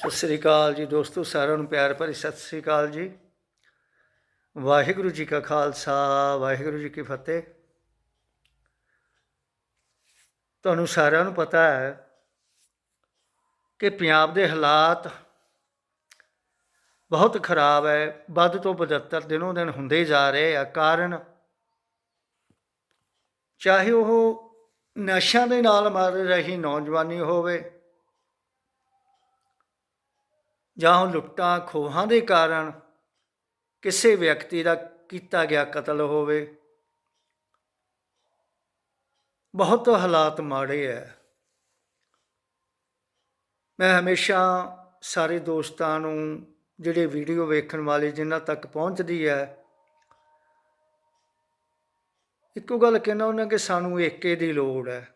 ਸਤਿ ਸ੍ਰੀ ਅਕਾਲ ਜੀ ਦੋਸਤੋ, ਸਾਰਿਆਂ ਨੂੰ ਪਿਆਰ ਭਰੀ ਸਤਿ ਸ੍ਰੀ ਅਕਾਲ ਜੀ। ਵਾਹਿਗੁਰੂ ਜੀ ਕਾ ਖਾਲਸਾ, ਵਾਹਿਗੁਰੂ ਜੀ ਕੀ ਫਤਿਹ। ਤੁਹਾਨੂੰ ਸਾਰਿਆਂ ਨੂੰ ਪਤਾ ਹੈ ਕਿ ਪੰਜਾਬ ਦੇ ਹਾਲਾਤ ਬਹੁਤ ਖਰਾਬ ਹੈ। ਵੱਧ ਤੋਂ ਬਦਤਰ ਦਿਨੋਂ ਦਿਨ ਹੁੰਦੇ ਜਾ ਰਹੇ ਆ। ਕਾਰਨ ਚਾਹੇ ਉਹ ਨਸ਼ਿਆਂ ਦੇ ਨਾਲ ਮਰ ਰਹੀ ਨੌਜਵਾਨੀ ਹੋਵੇ ਜਾਂ ਉਹ ਲੁੱਟਾਂ ਖੋਹਾਂ ਦੇ ਕਾਰਨ ਕਿਸੇ ਵਿਅਕਤੀ ਦਾ ਕੀਤਾ ਗਿਆ ਕਤਲ ਹੋਵੇ। ਬਹੁਤ ਹਾਲਾਤ ਮਾੜੇ ਹੈ ਮੈਂ ਹਮੇਸ਼ਾ ਸਾਰੇ ਦੋਸਤਾਂ ਨੂੰ ਜਿਹੜੇ ਵੀਡੀਓ ਵੇਖਣ ਵਾਲੇ ਜਿਨ੍ਹਾਂ ਤੱਕ ਪਹੁੰਚਦੀ ਹੈ ਇੱਕੋ ਗੱਲ ਕਹਿਣਾ ਉਹਨਾਂ ਕਿ ਸਾਨੂੰ ਏਕੇ ਦੀ ਲੋੜ ਹੈ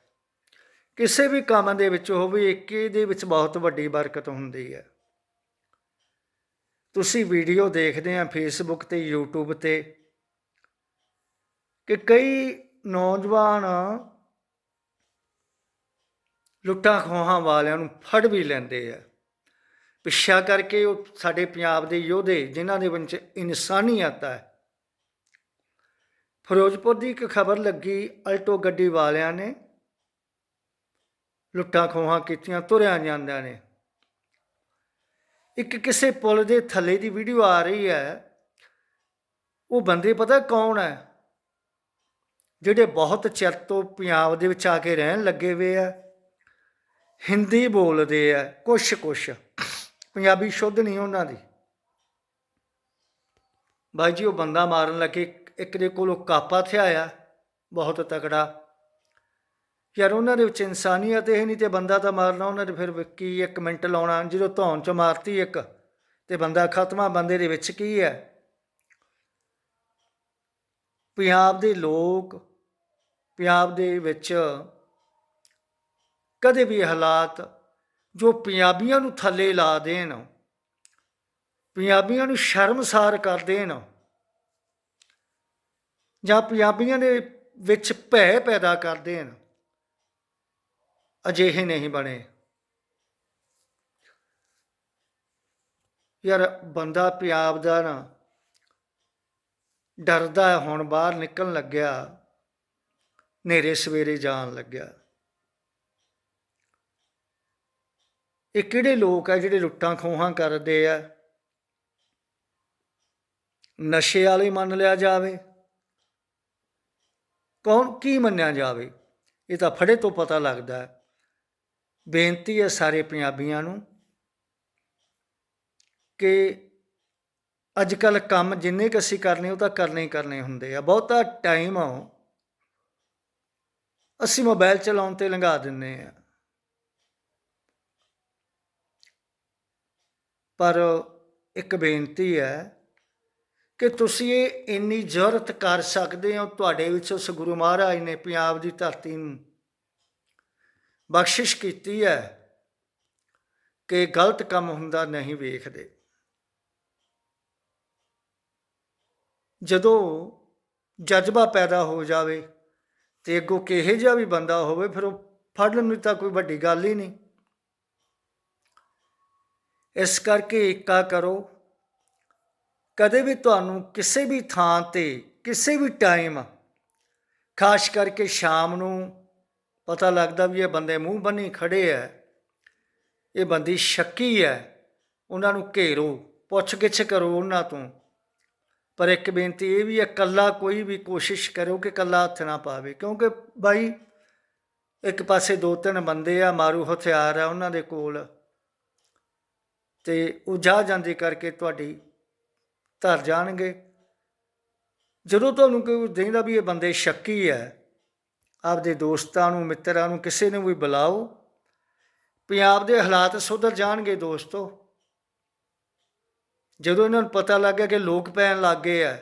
ਕਿਸੇ ਵੀ ਕੰਮ ਦੇ ਵਿੱਚ ਹੋਵੇ ਏਕੇ ਦੇ ਵਿੱਚ ਬਹੁਤ ਵੱਡੀ ਬਰਕਤ ਹੁੰਦੀ ਹੈ ਤੁਸੀਂ ਵੀਡੀਓ ਦੇਖਦੇ ਆ ਫੇਸਬੁੱਕ ਤੇ, YouTube ਤੇ ਕਿ ਕਈ ਨੌਜਵਾਨ ਲੁੱਟਾਂ ਖੋਹਾਂ ਵਾਲਿਆਂ ਨੂੰ ਫੜ ਵੀ ਲੈਂਦੇ ਆ। ਪਿੱਛਾ ਕਰਕੇ ਉਹ ਸਾਡੇ ਪੰਜਾਬ ਦੇ ਯੋਧੇ, ਜਿਨ੍ਹਾਂ ਦੇ ਵਿੱਚ ਇਨਸਾਨੀਅਤ ਹੈ ਫਿਰੋਜ਼ਪੁਰ ਦੀ ਇੱਕ ਖਬਰ ਲੱਗੀ, ਅਲਟੋ ਗੱਡੀ ਵਾਲਿਆਂ ਨੇ ਲੁੱਟਾਂ ਖੋਹਾਂ ਕੀਤੀਆਂ, ਤੁਰਿਆ ਜਾਂਦਿਆਂ ਨੇ। ਇੱਕ ਕਿਸੇ ਪੁਲ ਦੇ ਥੱਲੇ ਦੀ ਵੀਡੀਓ ਆ ਰਹੀ ਹੈ। ਉਹ ਬੰਦੇ ਪਤਾ ਕੌਣ ਹੈ? ਜਿਹੜੇ ਬਹੁਤ ਚਿਰ ਤੋਂ ਪੰਜਾਬ ਦੇ ਵਿੱਚ ਆ ਕੇ ਰਹਿਣ ਲੱਗੇ ਹੋਏ ਆ। ਹਿੰਦੀ ਬੋਲਦੇ ਆ, ਕੁਛ ਕੁਛ। ਪੰਜਾਬੀ ਸ਼ੁੱਧ ਨਹੀਂ ਉਹਨਾਂ ਦੀ। ਬਾਈ ਜੀ, ਉਹ ਬੰਦਾ ਮਾਰਨ ਲੱਗੇ, ਇੱਕ ਦੇ ਕੋਲੋਂ ਕਾਪਾ ਥਿਆਇਆ, ਬਹੁਤ ਤਕੜਾ। ਯਾਰ ਉਹਨਾਂ ਦੇ ਵਿੱਚ ਇਨਸਾਨੀਅਤ ਇਹ ਨਹੀਂ ਤੇ ਬੰਦਾ ਤਾਂ ਮਾਰਨਾ ਉਹਨਾਂ ਦੇ ਫਿਰ ਕੀ ਇੱਕ ਮਿੰਟ ਲਾਉਣਾ, ਜਦੋਂ ਧੌਣ ਚ ਮਾਰਤੀ ਇੱਕ ਤੇ ਬੰਦਾ ਖਤਮਾ ਬੰਦੇ ਦੇ ਵਿੱਚ ਕੀ ਹੈ? ਪੰਜਾਬ ਦੇ ਲੋਕ ਪੰਜਾਬ ਦੇ ਵਿੱਚ ਕਦੇ ਵੀ ਹਾਲਾਤ ਜੋ ਪੰਜਾਬੀਆਂ ਨੂੰ ਥੱਲੇ ਲਾ ਦੇਣ, ਪੰਜਾਬੀਆਂ ਨੂੰ ਸ਼ਰਮਸਾਰ ਕਰ ਦੇਣ, ਜਾਂ ਪੰਜਾਬੀਆਂ ਦੇ ਵਿੱਚ ਭੈ ਪੈਦਾ ਕਰ ਦੇਣ। ਅਜਿਹੇ ਨਹੀਂ ਬਣੇ। ਯਾਰ ਬੰਦਾ ਪਿਆਬ ਦਾ ਨਾ ਡਰਦਾ ਹੁਣ ਬਾਹਰ ਨਿਕਲਣ ਲੱਗਿਆ ਨੇਰੇ ਸਵੇਰੇ ਜਾਣ ਲੱਗਿਆ। ਇਹ ਕਿਹੜੇ ਲੋਕ ਆ ਜਿਹੜੇ ਲੁੱਟਾਂ ਖੋਹਾਂ ਕਰਦੇ ਆ? ਨਸ਼ੇ ਵਾਲੇ ਮੰਨ ਲਿਆ ਜਾਵੇ। ਕੌਣ ਕੀ ਮੰਨਿਆ ਜਾਵੇ? ਇਹ ਤਾਂ ਫੜੇ ਤੋਂ ਪਤਾ ਲੱਗਦਾ ਹੈ। ਬੇਨਤੀ ਹੈ ਸਾਰੇ ਪੰਜਾਬੀਆਂ ਨੂੰ ਕਿ ਅੱਜ ਕੱਲ ਕੰਮ ਜਿੰਨੇ ਕ ਅਸੀਂ ਕਰਨੇ, ਉਹ ਤਾਂ ਕਰਨੇ ਹੀ ਕਰਨੇ ਹੁੰਦੇ ਆ। ਬਹੁਤਾ ਟਾਈਮ ਆ ਅਸੀਂ ਮੋਬਾਈਲ ਚਲਾਉਣ ਤੇ ਲੰਘਾ ਦਿੰਨੇ ਆ। ਪਰ ਇੱਕ ਬੇਨਤੀ ਹੈ ਕਿ ਤੁਸੀਂ ਇਹ ਇੰਨੀ ਜ਼ਰੂਰਤ ਕਰ ਸਕਦੇ ਹੋ। ਤੁਹਾਡੇ ਵਿੱਚ ਉਸ ਗੁਰੂ ਮਹਾਰਾਜ ਨੇ ਪੰਜਾਬ ਦੀ ਧਰਤੀ ਨੂੰ ਬਖਸ਼ਿਸ਼ ਕੀਤੀ ਹੈ ਕਿ ਗਲਤ ਕੰਮ ਹੁੰਦਾ ਨਹੀਂ ਵੇਖਦੇ। ਜਦੋਂ ਜਜ਼ਬਾ ਪੈਦਾ ਹੋ ਜਾਵੇ ਤੇ ਅੱਗੋਂ ਕਿਹੇ ਜਿਹਾ ਵੀ ਬੰਦਾ ਹੋਵੇ, ਫਿਰ ਉਹ ਫੜਨ ਨੂੰ ਤਾਂ ਕੋਈ ਵੱਡੀ ਗੱਲ ਹੀ ਨਹੀਂ। ਇਸ ਕਰਕੇ ਇੱਕਾ ਕਰੋ, ਕਦੇ ਵੀ ਤੁਹਾਨੂੰ ਕਿਸੇ ਵੀ ਥਾਂ ਤੇ, ਕਿਸੇ ਵੀ ਟਾਈਮ ਖਾਸ ਕਰਕੇ ਸ਼ਾਮ ਨੂੰ ਪਤਾ ਲੱਗਦਾ ਵੀ ਇਹ ਬੰਦੇ ਮੂੰਹ ਬੰਨੀ ਖੜੇ ਐ। ਇਹ ਬੰਦੀ ਸ਼ੱਕੀ ਐ। ਉਹਨਾਂ ਨੂੰ ਘੇਰੋ ਪੁੱਛ ਗਿੱਛ ਕਰੋ ਉਹਨਾਂ ਤੋਂ। ਪਰ ਇੱਕ ਬੇਨਤੀ ਇਹ ਵੀ ਹੈ ਕੱਲਾ ਕੋਈ ਵੀ ਕੋਸ਼ਿਸ਼ ਕਰੋ ਕਿ ਕੱਲਾ ਹੱਥ ਨਾ ਪਾਵੇ। ਕਿਉਂਕਿ ਬਾਈ, ਇੱਕ ਪਾਸੇ ਦੋ ਤਿੰਨ ਬੰਦੇ ਆ, ਮਾਰੂ ਹਥਿਆਰ ਆ ਉਹਨਾਂ ਦੇ ਕੋਲ। ਤੇ ਉਹ ਜਾ ਜਾਂਦੇ ਕਰਕੇ ਤੁਹਾਡੀ ਧਰ ਜਾਣਗੇ। ਜਦੋਂ ਤੁਹਾਨੂੰ ਕੋਈ ਦੇਖਦਾ ਵੀ ਇਹ ਬੰਦੇ ਸ਼ੱਕੀ ਹੈ ਆਪਦੇ ਦੋਸਤਾਂ ਨੂੰ, ਮਿੱਤਰਾਂ ਨੂੰ, ਕਿਸੇ ਨੂੰ ਵੀ ਬੁਲਾਓ। ਪੰਜਾਬ ਦੇ ਹਾਲਾਤ ਸੁਧਰ ਜਾਣਗੇ ਦੋਸਤੋ। ਜਦੋਂ ਇਹਨਾਂ ਨੂੰ ਪਤਾ ਲੱਗ ਗਿਆ ਕਿ ਲੋਕ ਪੈਣ ਲੱਗ ਗਏ ਆ,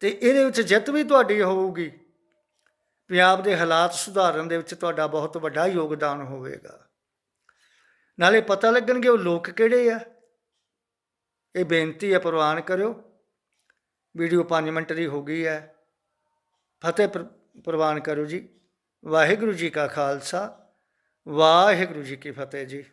ਤੇ ਇਹਦੇ ਵਿੱਚ ਜਿੱਤ ਵੀ ਤੁਹਾਡੀ ਹੋਊਗੀ। ਪੰਜਾਬ ਦੇ ਹਾਲਾਤ ਸੁਧਾਰਨ ਦੇ ਵਿੱਚ ਤੁਹਾਡਾ ਬਹੁਤ ਵੱਡਾ ਯੋਗਦਾਨ ਹੋਵੇਗਾ। ਨਾਲੇ ਪਤਾ ਲੱਗਣਗੇ ਉਹ ਲੋਕ ਕਿਹੜੇ ਆ। ਇਹ ਬੇਨਤੀ ਹੈ ਪ੍ਰਵਾਨ ਕਰਿਓ। ਵੀਡੀਓ 5 ਮਿੰਟ ਦੀ ਹੋ ਗਈ ਹੈ। ਫਤਿਹ ਪ੍ਰਵਾਨ ਕਰੋ ਜੀ। ਵਾਹਿਗੁਰੂ ਜੀ ਕਾ ਖਾਲਸਾ। ਵਾਹਿਗੁਰੂ ਜੀ ਕੀ ਫਤਿਹ ਜੀ।